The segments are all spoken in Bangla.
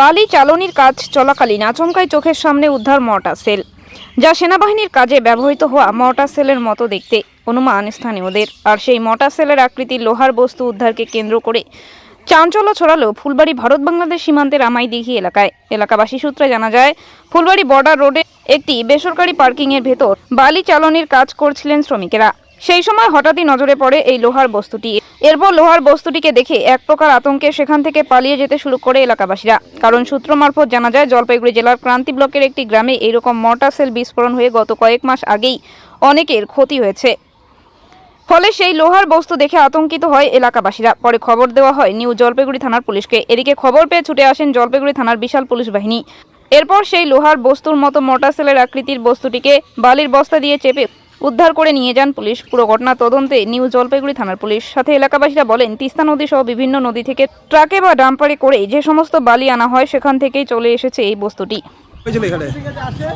বালি চালনির কাজ চলাকালীন আচমকাই চোখের সামনে উদ্ধার মর্টার সেল, যা সেনাবাহিনীর কাজে ব্যবহৃত হওয়া মর্টার সেলের মতো দেখতে অনুমান স্থানীয়দের। আর সেই মর্টার সেলের আকৃতির লোহার বস্তু উদ্ধারকে কেন্দ্র করে চাঞ্চল্য ছড়ালো ফুলবাড়ি ভারত বাংলাদেশ সীমান্তের আমাইদিঘি এলাকায়। এলাকাবাসী সূত্রে জানা যায়, ফুলবাড়ি বর্ডার রোডে একটি বেসরকারি পার্কিংয়ের ভেতর বালি চালনির কাজ করছিলেন শ্রমিকেরা। সেই সময় হঠাৎই নজরে পড়ে এই লোহার বস্তুটি। এরপর লোহার বস্তুটিকে দেখে এক প্রকার আতঙ্কে সেখান থেকে পালিয়ে যেতে শুরু করে এলাকাবাসীরা। কারণ সূত্র মারফত জানা যায়, জলপাইগুড়ি জেলার ক্রান্তি ব্লকের একটি গ্রামে এইরকম মর্টার সেল বিস্ফোরণ হয়ে গত কয়েক মাস আগেই অনেকের ক্ষতি হয়েছে। ফলে সেই লোহার বস্তু দেখে আতঙ্কিত হয় এলাকাবাসীরা। পরে খবর দেওয়া হয়, নিউ জলপাইগুড়ি থানার পুলিশকে। এদিকে খবর পেয়ে ছুটে আসেন জলপাইগুড়ি থানার বিশাল পুলিশ বাহিনী। এরপর সেই লোহার বস্তুর মতো মোটর সেলের আকৃতির বস্তুটিকে বালির বস্তা দিয়ে চেপে উদ্ধার করে নিয়ে যান পুলিশ। পুরো ঘটনা তদন্তে নিউ জলপাইগুড়ি থানার পুলিশ। সাথে এলাকাবাসীরা বলেন তিস্তা নদী সহ বিভিন্ন নদী থেকে ট্রাকে বা ডাম্পারে করে যে সমস্ত বালি আনা হয় সেখান থেকেই চলে এসেছে এই বস্তুটি।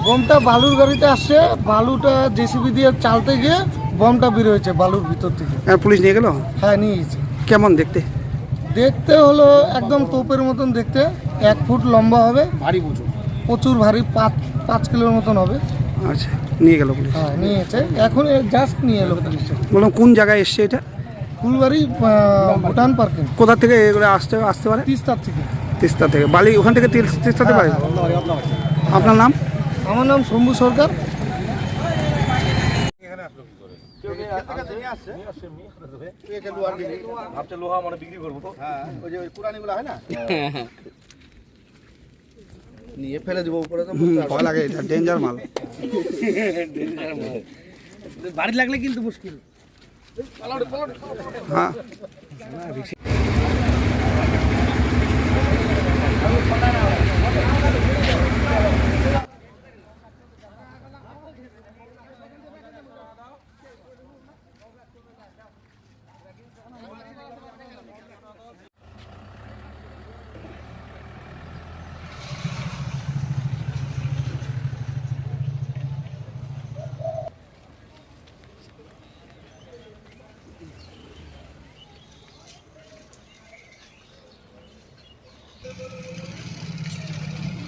বমটা বালুর গাড়িতে আসছে। বালুটা জেসিবি দিয়ে চালতে গিয়ে বমটা বের হয়েছে বালুর ভিতর থেকে। হ্যাঁ, পুলিশ নিয়ে গেল? হ্যাঁ নিয়ে গেছে। কেমন দেখতে? দেখতে হলো একদম তোপের মতন দেখতে। এক ফুট লম্বা হবে। ভারী প্রচুর। প্রচুর ভারী পাঁচ পাঁচ কিলোর মতন হবে। আচ্ছা নিয়ে গেল পুলিশ। হ্যাঁ নিয়ে গেছে এখন জাস্ট নিয়ে এলো পুলিশে। বললাম কোন জায়গায় এসছে এটা? ফুলবাড়ি ভুটান পার্কিং। কোথা থেকে এগুলো আসতে আসতে পারে? তিস্তার থেকে। তিস্তা থেকে। বালি ওখান থেকে তিল- তিস্তাতে পারে আপনার নাম? আমার নাম শম্ভু সরকার। নিয়ে ফেলে দেবো উপরে তো ভয় লাগে এটা ডেঞ্জার মাল। বাড়ি লাগলে কিন্তু মুশকিল। হ্যাঁ।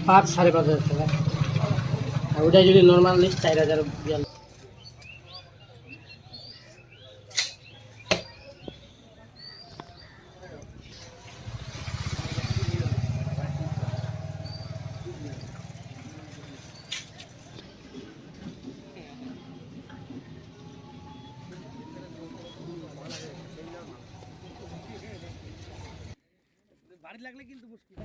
পাঁচ সাড়ে পাঁচ হাজার টাকা। আর ওটা যদি নর্মাল নিস চার হাজার বিয়াল্লিশ লাগলে কিন্তু মুশকিল।